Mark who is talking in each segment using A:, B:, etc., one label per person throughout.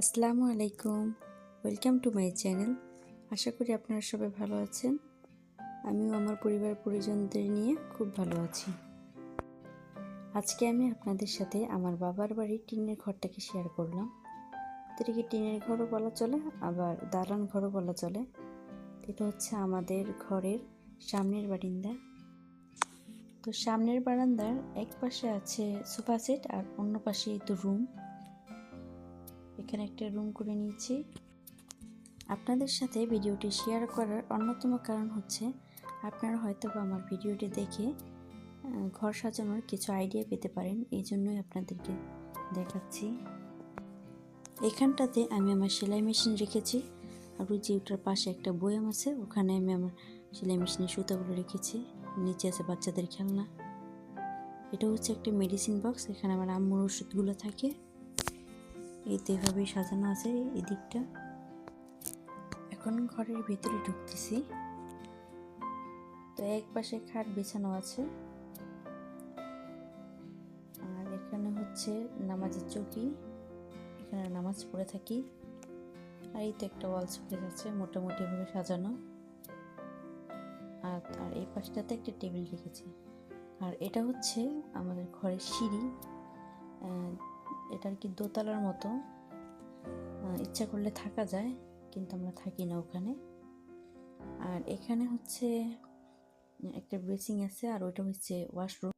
A: আসসালামু আলাইকুম। Welcome to my channel আশা করি আপনারা সবাই ভালো আছেন। আমিও আমার পরিবার পরিজনদের নিয়ে খুব ভালো আছি। আজকে আমি আপনাদের সাথে আমার বাবার বাড়ির টিনের ঘরটাকে শেয়ার করলাম। এটাকে টিনের ঘরও বলা চলে, আবার দালান ঘরও বলা চলে? এটা হচ্ছে আমাদের ঘরের সামনের বারিন্দা। তো সামনের বারান্দার এক পাশে আছে সোফা সেট আর অন্য পাশে তো রুম এখানে একটা রুম করে নিয়েছি। আপনাদের সাথে ভিডিওটি শেয়ার করার অন্যতম কারণ হচ্ছে, আপনারা হয়তো বা আমার ভিডিওটি দেখে ঘর সাজানোর কিছু আইডিয়া পেতে পারেন। এই জন্যই আপনাদেরকে দেখাচ্ছি। এখানটাতে আমি আমার সেলাই মেশিন রেখেছি। আর ওই যে ওটার পাশে একটা বয়াম আছে, ওখানে আমি আমার সেলাই মেশিনের সুতাগুলো রেখেছি। নিচে আছে বাচ্চাদের খেলনা। এটা হচ্ছে একটা মেডিসিন বক্স এখানে আমার আম্মুর ওষুধগুলো থাকে। এই তো এভাবেই সাজানো আছে এদিকটা। এখন ঘরের ভিতরে ঢুকতেছি। তো এক পাশে খাট বিছানো আছে। আর এখানে হচ্ছে নামাজের চৌকি। এখানে নামাজ পড়ে থাকি। আর এই তো একটা ওয়াল শোকেস আছে মোটামুটি ভাবে সাজানো। আর আর এই পাশটাতে একটা টেবিল রেখেছি। আর এটা হচ্ছে আমাদের ঘরের সিঁড়ি। এটা আর কি দোতলার মতো? ইচ্ছা করলে থাকা যায়, কিন্তু আমরা থাকি না ওখানে। আর এখানে হচ্ছে একটা বেসিং আছে, আর ওইটা হচ্ছে ওয়াশরুম।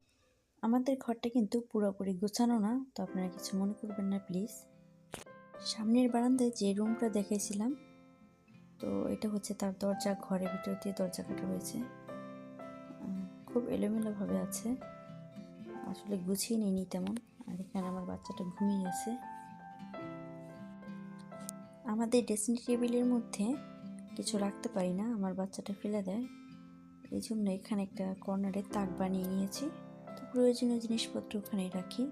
A: আমাদের ঘরটা কিন্তু পুরোপুরি গোছানো না, তো আপনারা কিছু মনে করবেন না, প্লিজ। সামনের বারান্দায় যে রুমটা দেখাইছিলাম, তো এটা হচ্ছে তার দরজা, ঘরের ভিতর দিয়ে দরজা কাটা হয়েছে। খুব এলোমেলোভাবে আছে। আসলে গুছিয়ে নিইনি তেমন। আর এখানে আমার বাচ্চাটা ঘুমিয়ে আছে। আমাদের ড্রেসিং টেবিলের মধ্যে কিছু রাখতে পারি না, আমার বাচ্চাটা ফেলে দেয়। এই জন্য এখানে একটা কর্নারে তাক বানিয়ে নিয়েছি। তো প্রয়োজনীয় জিনিসপত্র ওখানে রাখি।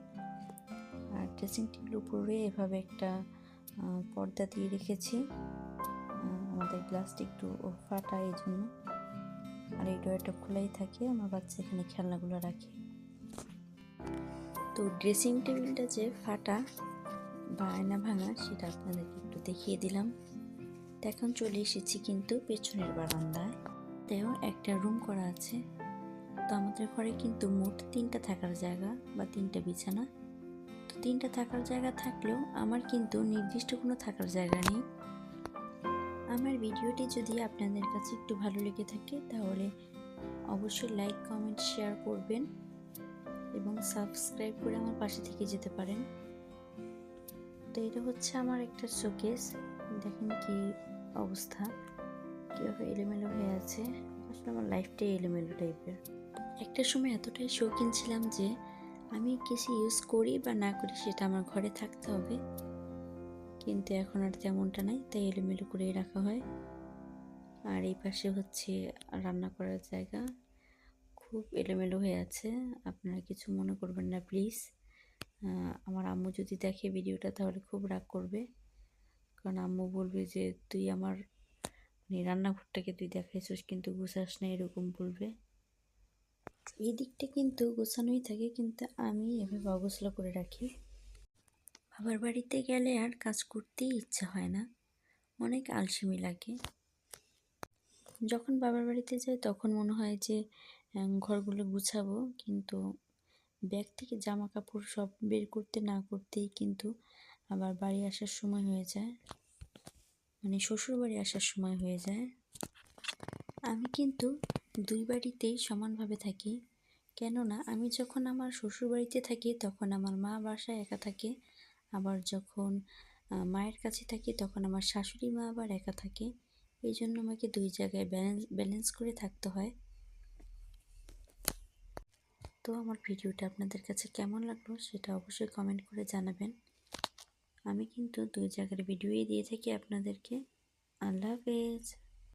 A: আর ড্রেসিং টেবিলের উপরে এভাবে একটা পর্দা দিয়ে রেখেছি। আমাদের গ্লাসটা একটু ফাটা এই জন্য। আর এই ডোয়ারটা খোলাই থাকে, আমার বাচ্চা এখানে খেলনাগুলো রাখে। তো ড্রেসিং টেবিলটা যে ফাটা বা আয়না ভাঙা, সেটা আপনাদেরকে একটু দেখিয়ে দিলাম। তো এখন চলে এসেছি কিন্তু পেছনের বারান্দায়। তেও একটা রুম করা আছে। তো আমাদের ঘরে কিন্তু মোট তিনটা থাকার জায়গা বা তিনটা বিছানা। তো তিনটা থাকার জায়গা থাকলেও আমার কিন্তু নির্দিষ্ট কোনো থাকার জায়গা নেই। আমার ভিডিওটি যদি আপনাদের কাছে একটু ভালো লেগে থাকে, তাহলে অবশ্যই লাইক কমেন্ট শেয়ার করবেন। এবং সাবস্ক্রাইব করে আমার পাশে থেকে যেতে পারেন। তো এটা হচ্ছে আমার একটা শোকেস। দেখেন কি অবস্থা, কীভাবে এলোমেলো হয়ে আছে। আসলে আমার লাইফটাই এলোমেলো টাইপের। একটা সময় এতটাই শৌখিন ছিলাম যে আমি কিছু ইউজ করি বা না করি সেটা আমার ঘরে থাকতে হবে। কিন্তু এখন আর তেমনটা নাই, তাই এলোমেলো করেই রাখা হয়। আর এই পাশে হচ্ছে রান্না করার জায়গা। খুব এলোমেলো হয়ে আছে। আপনারা কিছু মনে করবেন না প্লিজ আমার আম্মু যদি দেখে ভিডিওটা, তাহলে খুব রাগ করবে। কারণ আম্মু বলবে যে, তুই আমার মানে রান্নাঘরটাকে তুই দেখাইছিস, কিন্তু গুছাস না, এরকম বলবে। এই দিকটা কিন্তু গোছানোই থাকে, কিন্তু আমি এভাবে অগোছলো করে রাখি। বাবার বাড়িতে গেলে আর কাজ করতেই ইচ্ছা হয় না। অনেক আলসেমি লাগে। যখন বাবার বাড়িতে যাই, তখন মনে হয় যে ঘরগুলো গুছাবো। কিন্তু ব্যাগ থেকে জামা কাপড় সব বের করতে না করতেই কিন্তু আবার বাড়ি আসার সময় হয়ে যায়। মানে শ্বশুর বাড়ি আসার সময় হয়ে যায়। আমি কিন্তু দুই বাড়িতেই সমানভাবে থাকি। কেননা আমি যখন আমার শ্বশুর বাড়িতে থাকি, তখন আমার মা বাসায় একা থাকে। আবার যখন মায়ের কাছে থাকি, তখন আমার শাশুড়ি মা আবার একা থাকে। এই জন্য আমাকে দুই জায়গায় ব্যালেন্স ব্যালেন্স করে থাকতে হয়। তো আমার ভিডিওটা আপনাদের কাছে কেমন লাগল সেটা অবশ্যই কমেন্ট করে জানাবেন। আমি কিন্তু দুই জায়গার ভিডিওই দিয়ে থাকি আপনাদেরকে। আল্লাহ হাফেজ।